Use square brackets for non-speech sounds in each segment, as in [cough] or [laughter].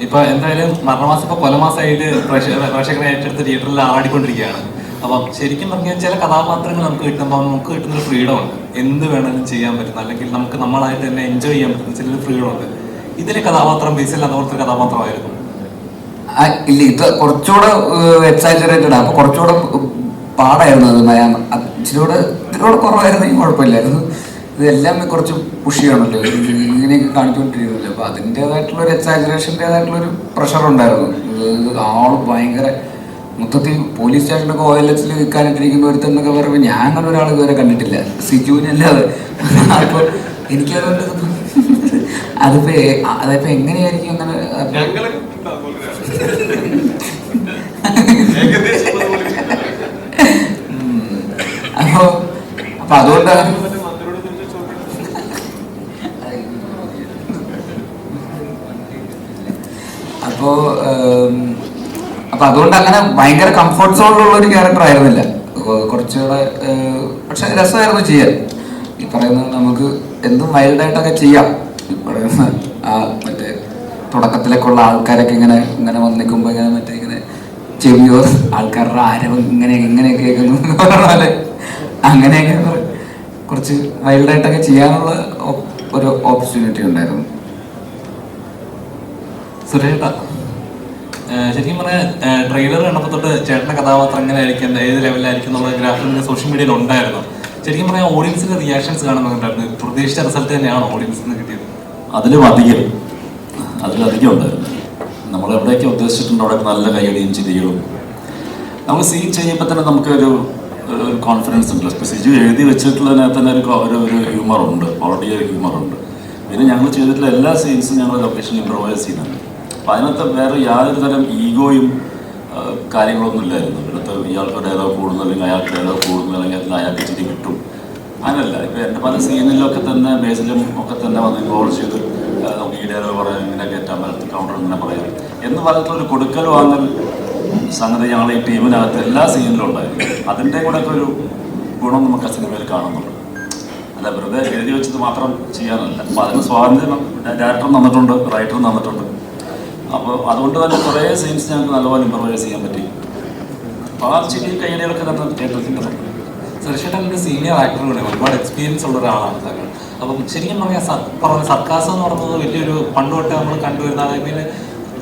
ഇപ്പൊ എന്തായാലും മരണമാസം ഇപ്പൊ കൊലമാസമായിട്ട് പ്രേക്ഷക- പ്രേക്ഷകരെ ഏറ്റെടുത്ത് തിയേറ്ററിൽ ആടിക്കൊണ്ടിരിക്കുകയാണ് അപ്പം ശരിക്കും പറഞ്ഞാൽ ചില കഥാപാത്രങ്ങൾ നമുക്ക് കിട്ടുമ്പോൾ നമുക്ക് കിട്ടുന്ന ഒരു ഫ്രീഡം ഉണ്ട്. എന്ത് വേണമെങ്കിലും ചെയ്യാൻ പറ്റുന്ന അല്ലെങ്കിൽ നമുക്ക് നമ്മളായിട്ട് തന്നെ എൻജോയ് ചെയ്യാൻ പറ്റുന്ന ചില ഫ്രീഡം ഉണ്ട്. ഇതിലെ കഥാപാത്രം ബേസിൽ അതുപോലത്തെ ഒരു കഥാപാത്രമായിരുന്നു ഇല്ല ഇത് കുറച്ചുകൂടെ എക്സാജറേറ്റഡ് അപ്പൊ കുറച്ചുകൂടെ പാടായിരുന്നു അത് മലയാളം. അത് ഇച്ചിരികൂടെ ഇതിലൂടെ കുറവായിരുന്നെങ്കിൽ കുഴപ്പമില്ലായിരുന്നു. ഇതെല്ലാം കുറച്ച് പുഷിയാണല്ലോ ഇങ്ങനെയൊക്കെ കാണിച്ചുകൊണ്ടിരിക്കുന്നില്ല അപ്പൊ അതിന്റെതായിട്ടുള്ള ഒരു എക്സാജറേഷന്റെതായിട്ടുള്ള ഒരു പ്രഷർ ഉണ്ടായിരുന്നു ആൾ ഭയങ്കര മൊത്തത്തിൽ പോലീസ് സ്റ്റേഷനൊക്കെ ഓ എൽ എക്സിൽ വിൽക്കാനിട്ടിരിക്കുന്ന ഒരുത്തെന്നൊക്കെ പറയുമ്പോൾ ഞാൻ അങ്ങനെ ഒരാൾ ഇതുവരെ കണ്ടിട്ടില്ല. സിജുവിനല്ലാതെ അപ്പൊ എനിക്കതുകൊണ്ട് [laughs] അതിപ്പോ അതിപ്പോ എങ്ങനെയായിരിക്കും അങ്ങനെ അപ്പൊ അപ്പൊ അതുകൊണ്ടാണ് അപ്പോ ഉം, അപ്പൊ അതുകൊണ്ട് അങ്ങനെ ഭയങ്കര കംഫർട്ട് സോണിലുള്ള ഒരു ക്യാരക്ടർ ആയിരുന്നില്ല. കുറച്ചുകൂടെ പക്ഷെ രസമായിരുന്നു ചെയ്യാൻ. ഈ പറയുന്നത് നമുക്ക് എന്തും വൈൽഡായിട്ടൊക്കെ ചെയ്യാം. ഈ പറയുന്ന മറ്റേ തുടക്കത്തിലേക്കുള്ള ആൾക്കാരൊക്കെ ഇങ്ങനെ ഇങ്ങനെ വന്ന് നിൽക്കുമ്പോൾ ഇങ്ങനെ മറ്റേ ഇങ്ങനെ ചെവിയോ ആൾക്കാരുടെ ആരവം ഇങ്ങനെ ഇങ്ങനെ കേൾക്കുന്നു പറഞ്ഞാൽ അങ്ങനെയൊക്കെ കുറെ- കുറച്ച് വൈൽഡായിട്ടൊക്കെ ചെയ്യാനുള്ള ഒരു ഓപ്പർച്യൂണിറ്റി ഉണ്ടായിരുന്നു. സുരേട്ട ശരിക്കും പറഞ്ഞാൽ ട്രെയിലർ കണ്ടപ്പോൾ തൊട്ട് ചേട്ടന്റെ കഥാപാത്രം എങ്ങനെ ആയിരിക്കും ഏത് ലെവലിലായിരിക്കും എന്നുള്ള ഗ്രാഫിക് സോഷ്യൽ മീഡിയയിൽ ഉണ്ടായിരുന്നു. ശരിക്കും പറഞ്ഞാൽ ഓഡിയൻസിന്റെ റിയാക്ഷൻസ് കാണുന്നുണ്ടായിരുന്നു പ്രതീക്ഷിച്ച റിസൾട്ട് തന്നെയാണ് ഓഡിയൻസിന് കിട്ടിയത്? അതിലും അധികം. അതിലധികം ഉണ്ടായിരുന്നു നമ്മൾ എവിടെയൊക്കെ ഉദ്ദേശിച്ചിട്ടുണ്ടോ അവിടെ നല്ല കൈയടിയും ചിരികളും. നമ്മൾ സീൻ ചെയ്യുമ്പോൾ തന്നെ നമുക്കൊരു ഒരു കോൺഫിഡൻസ് ഉണ്ട്. സിജു എഴുതി വെച്ചിട്ടുള്ളതിനകത്ത് തന്നെ ഒരു ഒരു ഒരു ഹ്യൂമർ ഉണ്ട്. ഓൾറെഡി ഒരു ഹ്യൂമർ ഉണ്ട്. പിന്നെ ഞങ്ങൾ ചെയ്തിട്ടുള്ള എല്ലാ സീൻസും ഞങ്ങൾ ലൊക്കേഷൻ ഇമ്പ്രവൈസ് ചെയ്യുന്നുണ്ട്. അപ്പം അതിനകത്ത് വേറെ യാതൊരു തരം ഈഗോയും കാര്യങ്ങളൊന്നും ഇല്ലായിരുന്നു. ഇവിടുത്തെ ഇയാൾക്ക് ഡയലോഗ് കൂടുന്നു അല്ലെങ്കിൽ അയാൾക്ക് ഡയലോഗ് കൂടുന്നു അല്ലെങ്കിൽ അയാൾക്ക് ചിരി കിട്ടും. അങ്ങനല്ല. ഇപ്പം എന്റെ പല സീനിലൊക്കെ തന്നെ ബേസിലും ഒക്കെ തന്നെ വന്ന് ഇൻവോൾവ് ചെയ്ത് നമുക്ക് ഈ ഡയലോഗ് പറയാം ഇങ്ങനെ കയറ്റാൻ പറ്റും കൗണ്ടർ ഇങ്ങനെ പറയാം എന്ന് പറഞ്ഞിട്ട് ഒരു കൊടുക്കൽ വാങ്ങൽ സംഗതി ഞങ്ങൾ ഈ ടീമിനകത്ത് എല്ലാ സീനിലും ഉണ്ടായിരുന്നു. അതിന്റെ കൂടെ ഒരു ഗുണം നമുക്ക് ആ സിനിമയിൽ കാണുന്നുണ്ട്. അല്ല വെറുതെ എഴുതി വെച്ചത് മാത്രം ചെയ്യാനല്ല. അപ്പം അതിന് സ്വാതന്ത്ര്യം ഡയറക്ടർ തന്നിട്ടുണ്ട് റൈറ്റർ തന്നിട്ടുണ്ട്. അപ്പോൾ അതുകൊണ്ട് തന്നെ കുറേ സീൻസ് ഞങ്ങൾക്ക് നല്ലപോലെ ഇമ്പ്രവൈസ് ചെയ്യാൻ പറ്റി. അപ്പോൾ ആ ചിരി കയ്യടികളൊക്കെ തന്നെ സുരേഷേട്ടൻ ഒരു സീനിയർ ആക്ടർ കൂടെ ഒരുപാട് എക്സ്പീരിയൻസ് ഉള്ള ഒരാളാണ് താങ്കൾ. അപ്പം ശരിക്കും പറഞ്ഞാൽ പറഞ്ഞ സർക്കാസം എന്ന് പറയുന്നത് വലിയൊരു പണ്ട് തൊട്ട് നമ്മൾ കണ്ടുവരുന്ന അതായത്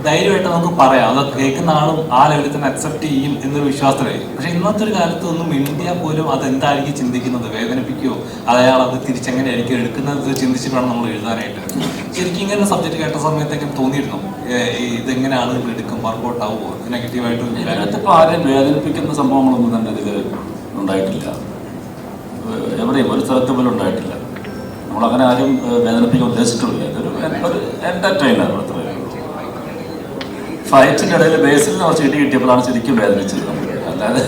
ധൈര്യമായിട്ട് നമുക്ക് പറയാം. അത് കേൾക്കുന്ന ആളും ആ ലെവലിൽ തന്നെ അക്സെപ്റ്റ് ചെയ്യും എന്നൊരു വിശ്വാസത്തിലായിരിക്കും. പക്ഷെ ഇന്നത്തെ ഒരു കാലത്ത് ഒന്നും ഇന്ത്യ പോലും അത് എന്തായിരിക്കും ചിന്തിക്കുന്നത്? വേദനിപ്പിക്കുകയോ അയാൾ അത് തിരിച്ചെങ്ങനെയായിരിക്കും എടുക്കുന്നത് ചിന്തിച്ചിട്ട് വേണം നമ്മൾ എഴുതാനായിട്ട് ശരിക്കും ഇങ്ങനെ സബ്ജക്ട് കേട്ട സമയത്തേക്ക് തോന്നിയിരുന്നു? ഇതെങ്ങനെ ആളുകൾ എടുക്കും? വർക്കൗട്ട് ആവുമോ നെഗറ്റീവായിട്ട് ഇതിനകത്തിപ്പോൾ ആരെയും വേദനിപ്പിക്കുന്ന സംഭവങ്ങളൊന്നും തന്നെ ഇതിൽ ഉണ്ടായിട്ടില്ല. എവിടെയും ഒരു സ്ഥലത്ത് പോലും ഉണ്ടായിട്ടില്ല. നമ്മളങ്ങനെ ആരും വേദനിപ്പിക്കാൻ ഉദ്ദേശിച്ചിട്ടില്ല എന്റർടൈനർ ഫൈറ്റിന്റെ ഇടയിൽ ബേസിൽ നിന്ന് കുറച്ച് ഇടി കിട്ടിയപ്പോഴാണ് ശരിക്കും വേദനിച്ചത് നമുക്ക്. അല്ലാതെ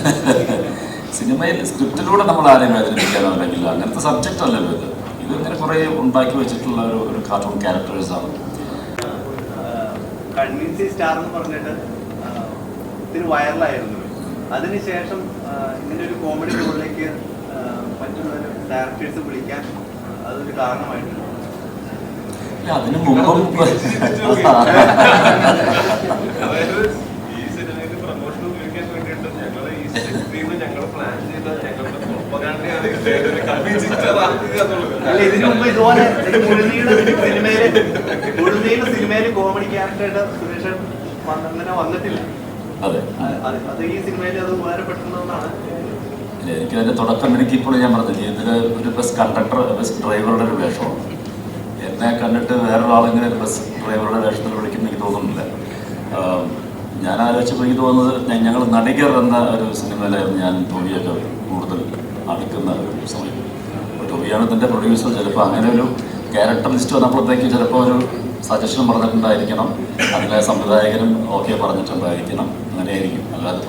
സിനിമയിൽ സ്ക്രിപ്റ്റിലൂടെ നമ്മൾ ആരെയും വേദനിപ്പിക്കാനോ അല്ലെങ്കിൽ അങ്ങനത്തെ സബ്ജക്റ്റ് അല്ലല്ലോ ഇത്. ഇത് ഇങ്ങനെ കുറേ ഉണ്ടാക്കി വെച്ചിട്ടുള്ള ഒരു ഒരു കാർട്ടൂൺ ക്യാരക്ടേഴ്സാണ് കൺവിൻസി സ്റ്റാർ എന്ന് പറഞ്ഞിട്ട് അതിനുശേഷം ഇങ്ങനെ ഒരു കോമഡി വിളിക്കാൻ അതൊരു അതിന് മുമ്പും ഇതിനു മുമ്പ് ഇതുപോലെ ഒരു മുഴുനീള സിനിമയിൽ മുഴുനീള സിനിമയിൽ കോമഡി ക്യാരക്ടറായിട്ട് സുരേഷൻ വന്ന് അങ്ങനെ വന്നിട്ടില്ല. അതെ. ഈ സിനിമയിൽ അത് എനിക്ക് അതിന്റെ തുടക്കം എനിക്ക് ഇപ്പോൾ ഞാൻ പറഞ്ഞത് ഇതിന് ഒരു ബസ് കണ്ടക്ടർ ബസ് ഡ്രൈവറുടെ ഒരു വേഷമാണ്. എന്നെ വേറൊരാളെങ്കിലും ഒരു ബസ് ഡ്രൈവറുടെ വേഷത്തിൽ വിളിക്കുന്ന എനിക്ക് തോന്നുന്നില്ല. ഞാൻ ആലോചിച്ചപ്പോൾ എനിക്ക് തോന്നുന്നത് ഞങ്ങൾ നടികർ എന്ന ഒരു സിനിമയിലായിരുന്നു ഞാൻ ടോവിയൊക്കെ കൂടുതൽ അടുക്കുന്ന ഒരു സമയം. ടോവിയാണ് തന്റെ പ്രൊഡ്യൂസർ ചിലപ്പോൾ അങ്ങനെ ഒരു ക്യാരക്ടർ ലിസ്റ്റ് വന്നപ്പോഴത്തേക്ക് ചിലപ്പോൾ ഒരു സജഷൻ പറഞ്ഞിട്ടുണ്ടായിരിക്കണം. അതിലെ സംവിധായകനും ഓക്കെ പറഞ്ഞിട്ടുണ്ടായിരിക്കണം. അങ്ങനെയായിരിക്കും. അല്ലാതെ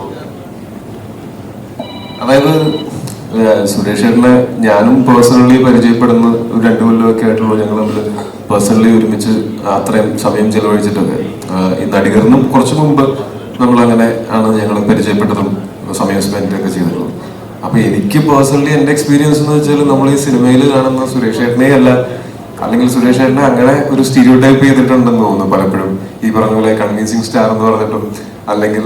അതായത് സുരേഷ് ചേട്ടനെ ഞാനും പേഴ്സണലി പരിചയപ്പെടുന്ന ഒരു രണ്ടു കൊല്ലമൊക്കെ ആയിട്ടുള്ളൂ ഞങ്ങൾ തമ്മിൽ പേഴ്സണലി ഒരുമിച്ച് അത്രയും സമയം ചെലവഴിച്ചിട്ടൊക്കെ ഈ നടികരനും കുറച്ചു മുമ്പ് നമ്മളങ്ങനെ ആണ് ഞങ്ങൾ പരിചയപ്പെട്ടതും സമയം സ്പെൻഡ് ഒക്കെ ചെയ്തിട്ടുള്ളത്. അപ്പൊ എനിക്ക് പേഴ്സണലി എന്റെ എക്സ്പീരിയൻസ് എന്ന് വെച്ചാൽ നമ്മൾ ഈ സിനിമയിൽ കാണുന്ന സുരേഷ് ഏട്ടനെ അല്ല അല്ലെങ്കിൽ സുരേഷ് ഏട്ടനെ അങ്ങനെ ഒരു സ്റ്റീരിയോ ടൈപ്പ് ചെയ്തിട്ടുണ്ടെന്ന് തോന്നുന്നു പലപ്പോഴും. ഈ പറഞ്ഞ പോലെ കൺവിൻസിങ് സ്റ്റാർ എന്ന് പറഞ്ഞിട്ടും അല്ലെങ്കിൽ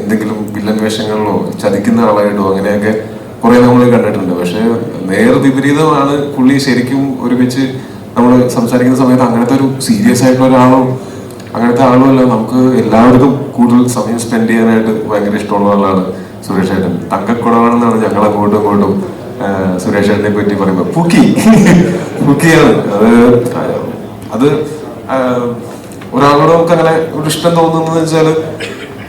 എന്തെങ്കിലും വില്ലൻ വേഷങ്ങളിലോ ചതിക്കുന്ന ആളായിട്ടോ അങ്ങനെയൊക്കെ കുറെ നമ്മൾ കണ്ടിട്ടുണ്ട്. പക്ഷെ നേർ വിപരീതമാണ് പുള്ളി ശരിക്കും ഒരുമിച്ച് നമ്മൾ സംസാരിക്കുന്ന സമയത്ത് അങ്ങനത്തെ ഒരു സീരിയസ് ആയിട്ടുള്ള ഒരാളോ അങ്ങനത്തെ ആളുമല്ല നമുക്ക് എല്ലാവർക്കും കൂടുതൽ സമയം സ്പെൻഡ് ചെയ്യാനായിട്ട് ഭയങ്കര ഇഷ്ടമുള്ള ആളാണ് സുരേഷ് ഏട്ടൻ. തങ്കക്കുടവാണെന്നാണ് ഞങ്ങൾ അങ്ങോട്ടും ഇങ്ങോട്ടും സുരേഷ് ഏട്ടനെ പറ്റി പറയുമ്പോൾ പുക്കി. പുക്കിയാണ്. അത് അത് ഒരാളോട് നമുക്ക് അങ്ങനെ ഒരു ഇഷ്ടം തോന്നുന്നത് വെച്ചാൽ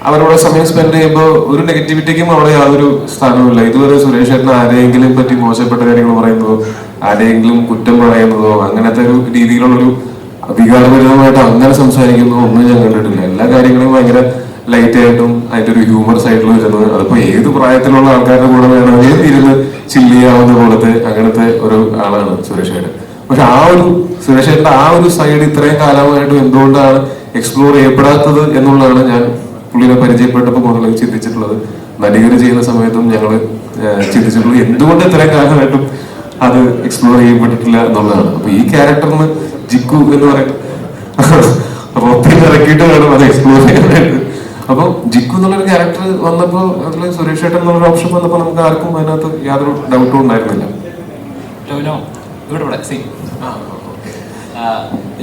അവരോട് സമയം സ്പെൻഡ് ചെയ്യുമ്പോൾ ഒരു നെഗറ്റിവിറ്റിക്കും അവിടെ യാതൊരു സ്ഥാനവുമില്ല. ഇതുവരെ സുരേഷ് ഏട്ടൻ ആരെയെങ്കിലും പറ്റി മോശപ്പെട്ട കാര്യങ്ങൾ പറയുന്നതോ ആരെയെങ്കിലും കുറ്റം പറയുന്നതോ അങ്ങനത്തെ ഒരു രീതിയിലുള്ളൊരു വികാരപരിതമായിട്ട് അങ്ങനെ സംസാരിക്കുന്നതോ ഒന്നും ഞാൻ കണ്ടിട്ടില്ല. എല്ലാ കാര്യങ്ങളും ഭയങ്കര ലൈറ്റ് ആയിട്ടും അതിന്റെ ഒരു ഹ്യൂമറസ് ആയിട്ടുള്ള വരുന്നത് അതിപ്പോ ഏത് പ്രായത്തിലുള്ള ആൾക്കാരുടെ കൂടെ വേണമെങ്കിൽ ഇരുന്ന് ചില്ല് ചെയ്യാവുന്ന പോലത്തെ അങ്ങനത്തെ ഒരു ആളാണ് സുരേഷ് ഏട്ടൻ. പക്ഷെ ആ ഒരു സുരേഷ് ഏട്ടന്റെ ആ ഒരു സൈഡ് ഇത്രയും കാലമായിട്ടും എന്തുകൊണ്ടാണ് എക്സ്പ്ലോർ ചെയ്യപ്പെടാത്തത് എന്നുള്ളതാണ് ഞാൻ പുള്ളിനെ പരിചയപ്പെട്ടപ്പോൾ മുതൽ ചിന്തിച്ചിട്ടുള്ളത്. നടികർ ചെയ്യുന്ന സമയത്തും ഞങ്ങൾ ചിന്തിച്ചിട്ടുള്ളത്. എന്തുകൊണ്ട് ഇത്രയും കാലമായിട്ടും അത് എക്സ്പ്ലോർ ചെയ്യപ്പെട്ടിട്ടില്ല എന്നുള്ളതാണ്. അപ്പൊ ഈ ക്യാരക്ടറിന് ജിക്കു എന്ന് പറയും ഇറക്കിയിട്ട് വേണം അത് എക്സ്പ്ലോർ ചെയ്യാനായിട്ട്. അപ്പൊ ജിക്കു എന്നുള്ളൊരു ക്യാരക്ടർ വന്നപ്പോ അതിൽ സുരേഷ് ഏട്ടൻ എന്നുള്ളൊരു ഓപ്ഷൻ വന്നപ്പോ നമുക്ക് ആർക്കും അതിനകത്ത് യാതൊരു ഡൗട്ടും ഉണ്ടായിരുന്നില്ല.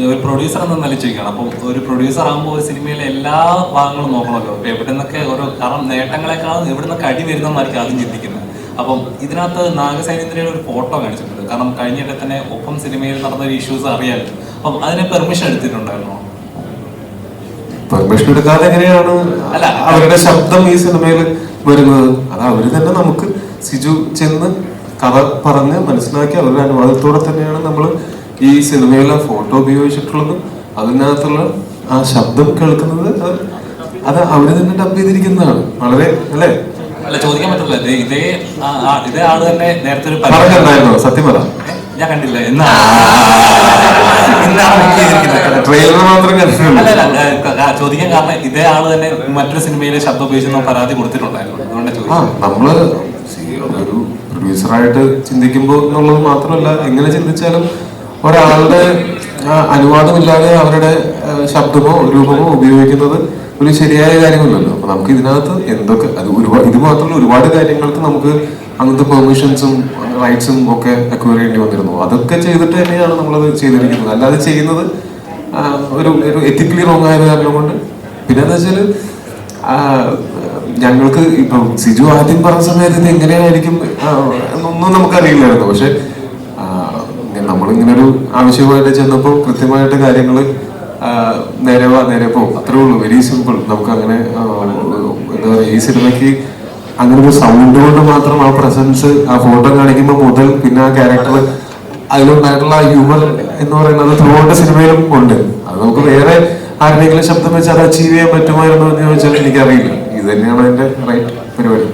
ഒരു പ്രൊഡ്യൂസർ എന്ന നില ചോദിക്കണം അപ്പോൾ ഒരു പ്രൊഡ്യൂസർ ആകുമ്പോൾ ഒരു സിനിമയിലെ എല്ലാ ഭാഗങ്ങളും നോക്കണമല്ലോ. ഇപ്പൊ എവിടെ നിന്നൊക്കെ ഓരോ കാരണം നേട്ടങ്ങളെക്കാളും എവിടെ നിന്നൊക്കെ അടി വരുന്നതെന്നായിരിക്കും ആദ്യം ചിന്തിക്കുന്നത്. അപ്പം ഇതിനകത്ത് നാഗസൈനേന്ദ്രയുടെ ഒരു ഫോട്ടോ കാണിച്ചിട്ടുണ്ട്. കാരണം കഴിഞ്ഞിട്ട് തന്നെ ഒപ്പം സിനിമയിൽ നടന്ന ഒരു ഇഷ്യൂസ് അറിയാമല്ലോ അപ്പം അതിന് പെർമിഷൻ എടുത്തിട്ടുണ്ടായിരുന്നോ? പെർമിഷൻ എടുക്കാതെ എങ്ങനെയാണ് അല്ല. അവരുടെ ശബ്ദം ഈ സിനിമയിൽ വരുന്നത്? അത് അവർ തന്നെ നമുക്ക് സിജു ചെന്ന് കഥ പറഞ്ഞ് മനസ്സിലാക്കി അവരുടെ അനുവാദത്തോടെ തന്നെയാണ് നമ്മൾ ഈ സിനിമയിലെ ഫോട്ടോ ഉപയോഗിച്ചിട്ടുള്ളത്. അതിനകത്തുള്ള ആ ശബ്ദം കേൾക്കുന്നത് അത് അവർ തന്നെ ഡബ് ചെയ്തിരിക്കുന്നതാണ്. വളരെ അല്ലേ? അല്ല ചോദിക്കാൻ പറ്റില്ല ഇതേ ഇതേ ആൾ തന്നെ നേരത്തെ ഒരു പറഞ്ഞിട്ടുണ്ടായിരുന്നു സത്യം പറ. ഞാൻ കണ്ടില്ല. എന്നാ ട്രെയിലർ മാത്രം ചോദിക്കാൻ കാരണം ഇതേ ആൾ തന്നെ മറ്റൊരു സിനിമയിലെ ശബ്ദം ഉപയോഗിച്ച് പരാതി കൊടുത്തിട്ടുണ്ടായിരുന്നു. അതുകൊണ്ട് നമ്മൾ ഒരു പ്രൊഡ്യൂസറായിട്ട് ചിന്തിക്കുമ്പോൾ എന്നുള്ളത് മാത്രമല്ല എങ്ങനെ ചിന്തിച്ചാലും ഒരാളുടെ അനുവാദമില്ലാതെ അവരുടെ ശബ്ദമോ രൂപമോ ഉപയോഗിക്കുന്നത് ഒരു ശരിയായ കാര്യങ്ങളല്ലോ അപ്പൊ നമുക്ക് ഇതിനകത്ത് എന്തൊക്കെ അത് ഒരുപാട് ഇത് മാത്രമല്ല ഒരുപാട് കാര്യങ്ങൾക്ക് നമുക്ക് അങ്ങനത്തെ പെർമിഷൻസും റൈറ്റ്സും ഒക്കെ അക്വയർ ചെയ്യേണ്ടി വന്നിരുന്നു. അതൊക്കെ ചെയ്തിട്ട് തന്നെയാണ് നമ്മളത് ചെയ്തിരിക്കുന്നത്. അല്ലാതെ ചെയ്യുന്നത് ഒരു ഒരു എത്തിക്കലി റോങ് ആയത് കാരണം കൊണ്ട്. പിന്നെ എന്താ വെച്ചാൽ ആ, ഞങ്ങൾക്ക് ഇപ്പൊ സിജു ആദ്യം പറഞ്ഞ സമയത്ത് ഇത് എങ്ങനെയായിരിക്കും എന്നൊന്നും നമുക്കറിയില്ലായിരുന്നു. പക്ഷെ നമ്മളിങ്ങനൊരു ആവശ്യമായിട്ട് ചെന്നപ്പോൾ കൃത്യമായിട്ട് കാര്യങ്ങൾ നേരെ വാ നേരെ പോകും അത്രേ ഉള്ളൂ. വെരി സിമ്പിൾ നമുക്ക് അങ്ങനെ എന്താ പറയുക ഈ സിനിമയ്ക്ക് അങ്ങനെ ഒരു സൗണ്ട് കൊണ്ട് മാത്രം ആ പ്രസൻസ് ആ ഫോട്ടോ കാണിക്കുമ്പോൾ മുതൽ പിന്നെ ആ ക്യാരക്ടർ അതിലുണ്ടായിട്ടുള്ള ഹ്യൂമർ എന്ന് പറയുന്നത് ത്രൂ ഔട്ട് സിനിമയിലും ഉണ്ട്. അത് നമുക്ക് വേറെ ആരുടെയെങ്കിലും ശബ്ദം വെച്ച് അത് അച്ചീവ് ചെയ്യാൻ പറ്റുമായിരുന്നു എന്ന് ചോദിച്ചാൽ എനിക്കറിയില്ല. ഇത് തന്നെയാണ് അതിന്റെ റൈറ്റ് പരിപാടി.